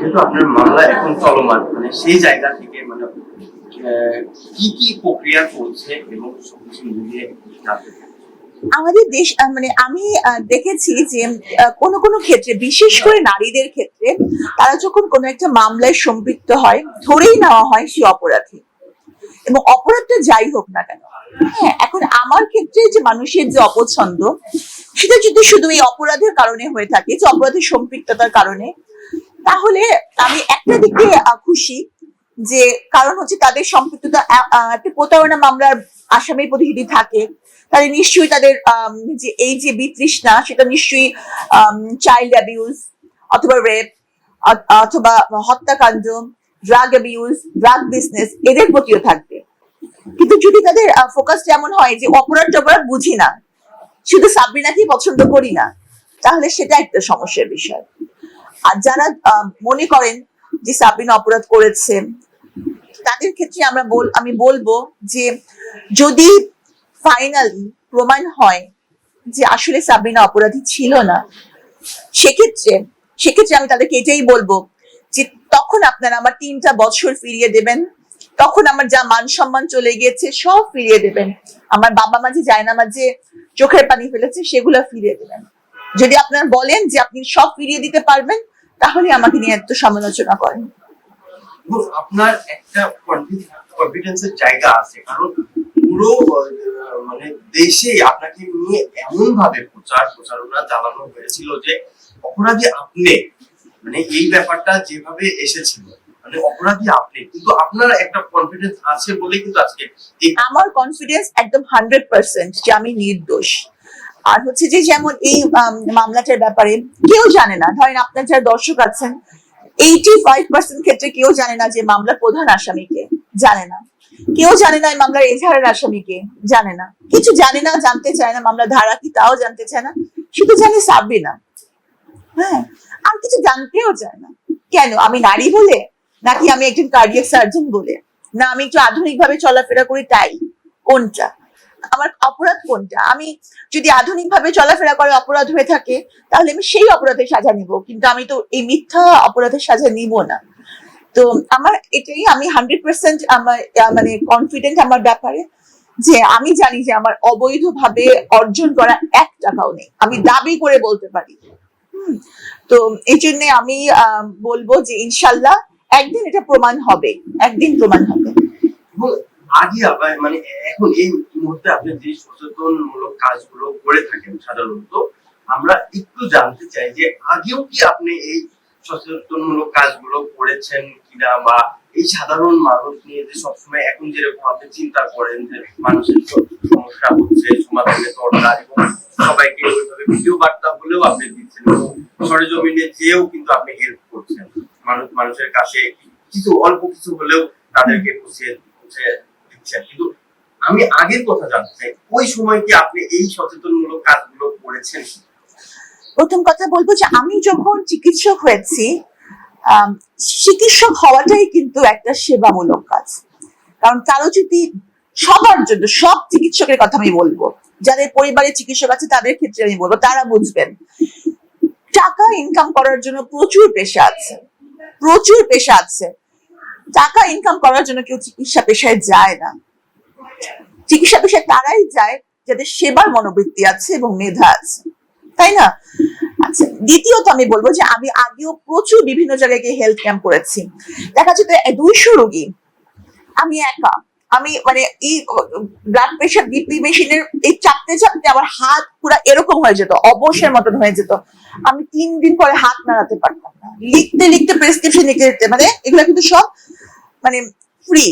যেহেতু আপনার মামলা এখন চলমান মানে সেই জায়গা থেকে মানে কি কি প্রক্রিয়া চলছে এবং সবকিছু মিলিয়ে আমাদের দেশ মানে আমি দেখেছি যে কোনো কোনো ক্ষেত্রে, বিশেষ করে নারীদের ক্ষেত্রে, তারা যখন কোনো একটা মামলায় সম্পৃক্ত হয়, ধরেই নেওয়া হয় সে অপরাধী। এবং অপরাধটা যাই হোক না কেন হ্যাঁ এখন আমার ক্ষেত্রে যে মানুষের যে অপছন্দ, সেটা যদি শুধু এই অপরাধের কারণে হয়ে থাকে, যে অপরাধের সম্পৃক্ততার কারণে তাহলে আমি একটা দিকে খুশি যে কারণ হচ্ছে তাদের সম্পৃক্ততা একটা প্রতারণা মামলার আসামির প্রতি যদি থাকে, তাহলে নিশ্চয়ই তাদের যে এই যে বিতৃষ্ণা, সেটা নিশ্চয়ই চাইল্ড অ্যাবিউজ অথবা রেপ অথবা হত্যাকাণ্ড ড্রাগ অ্যাবিউজ ড্রাগ বিজনেস এদের প্রতিও থাকবে। কিন্তু যদি তাদের ফোকাস যেমন হয় যে অপরাধ টপরাধ বুঝি না, শুধু সাবরিনাকেই পছন্দ করি না, তাহলে সেটা একটা সমস্যার বিষয়। আর যারা মনে করেন যে সাবিনা অপরাধ করেছে, তাদের ক্ষেত্রে আমরা বল, আমি বলব যে যদি ফাইনালি প্রমাণ হয় যে আসলে সাবরিনা অপরাধী ছিল না, সেক্ষেত্রে সেক্ষেত্রে আমি তাদেরকে এটাই বলব যে তখন আপনারা আমার তিনটা বছর ফিরিয়ে দেবেন, তখন আমার যা মান সম্মান চলে গিয়েছে সব ফিরিয়ে দেবেন। আমার বাবা মা যে যায় না যে চোখের পানি ফেলেছে, সেগুলো ফিরিয়ে দেবেন। যদি আপনারা বলেন যে আপনি সব ফিরিয়ে দিতে পারবেন তাহলে আমাকে নিয়ে এত সমালোচনা করেন। আপনার একটা কনফিডেন্সের জায়গা আছে কারণ পুরো মানে দেশে আপনাকে নিয়ে এমন ভাবে প্রচার প্রচারণা চালানো হয়েছিল যে অপরাধী আপনি মানে এই ব্যাপারটা যেভাবে এসেছিল মানে অপরাধী আপনি কিন্তু আপনার একটা কনফিডেন্স আছে বলে কিন্তু আজকে আমার কনফিডেন্স একদম হান্ড্রেড পার্সেন্ট যে আমি নির্দোষ। আর হচ্ছে যে যেমন এই মামলাটার ব্যাপারে কেউ জানে না। ধরেন আপনার যারা দর্শক আছেন এইটি ফাইভ পার্সেন্ট ক্ষেত্রে কেউ জানে না যে মামলার প্রধান আসামিকে জানে না। কেউ জানে না মামলার এজাহারের আসামিকে জানে না। কিছু জানে না, জানতে চায় না মামলা ধারা কি, তাও জানতে চায় না। শুধু জানে সাবরিনা হ্যাঁ আর কিছু জানতেও চায় না। কেন? আমি নারী বলে? নাকি আমি একজন কার্ডিয়াক সার্জন বলে? না, আমি একটু আধুনিক ভাবে চলাফেরা করি, তাই। কোনটা? আমার অপরাধ কোনটা? আমি যদি আধুনিক ভাবে চলাফেরা করে অপরাধ হয়ে থাকে, তাহলে আমি সেই অপরাধের সাজা নিব। কিন্তু আমি তো এই মিথ্যা অপরাধের সাজা নিব না। তো আমার এটাই, আমি হান্ড্রেড পার্সেন্ট আমার মানে কনফিডেন্ট আমার ব্যাপারে যে আমি জানি যে আমার অবৈধভাবে অর্জন করা এক টাকাও নেই। আমি দাবি করে বলতে পারি। তো এই জন্য আমি বলব যে ইনশাল্লাহ একদিন এটা প্রমাণ হবে। একদিন প্রমাণ হবে। আগে আবার মানে এখন এই মুহূর্তে আপনি যে সচেতন সচেতনমূলক কাজগুলো করে থাকেন সাধারণত, আমরা একটু জানতে চাই যে আগেও কি আপনি এই সচেতনমূলক কাজগুলো করেছেন কিনা বা এই সাধারণ মানুষ নিয়ে যে সবসময় এখন যেরকম আপনি চিন্তা করেন যে মানুষের সমস্যা হচ্ছে, সমাধানের দরকার এবং সবাইকে ওইভাবে ভিডিও বার্তা হলেও আপনি দিচ্ছেন সরেজমিনে যেও কিন্তু আপনি হেল্প করছেন। মানুষ, মানুষের কাছে কিছু অল্প কিছু হলেও তাদেরকে বুঝিয়ে বুঝে দিচ্ছেন কিন্তু আমি আগের কথা জানতে চাই, ওই সময় কি আপনি এই সচেতনমূলক কাজগুলো করেছেন? প্রথম কথা বলব যে আমি যখন চিকিৎসক হয়েছি চিকিৎসক হওয়াটাই কিন্তু একটা সেবামূলক কাজ। কারণ কারও যদি সবার জন্য, সব চিকিৎসকের কথা আমি বলব। যাদের পরিবারে চিকিৎসক আছে, তাদের ক্ষেত্রে আমি বলব, তারা বুঝবেন। টাকা ইনকাম করার জন্য প্রচুর পেশা আছে। প্রচুর পেশা আছে। টাকা ইনকাম করার জন্য কেউ চিকিৎসা পেশায় যায় না। চিকিৎসা পেশায় তারাই যায় যাদের সেবার মনোবৃত্তি আছে এবং মেধা আছে। তাই না? আচ্ছা দ্বিতীয়ত আমি বলব যে আমি আগেও প্রচুর বিভিন্ন জায়গায় গিয়ে হেলথ ক্যাম্প করেছি। দেখা যাচ্ছে দুইশো রোগী। আমি একা। আমি মানে এই ব্লাড প্রেশার বিপি মেশিনের এই চাপতে চাপতে আমার হাত পুরো এরকম হয়ে যেত অবসের মতন হয়ে যেত। আমি তিন দিন পরে হাত নাড়াতে পারতাম লিখতে লিখতে প্রেসক্রিপশন লিখতে লিখতে মানে এগুলো কিন্তু সব মানে ফ্রি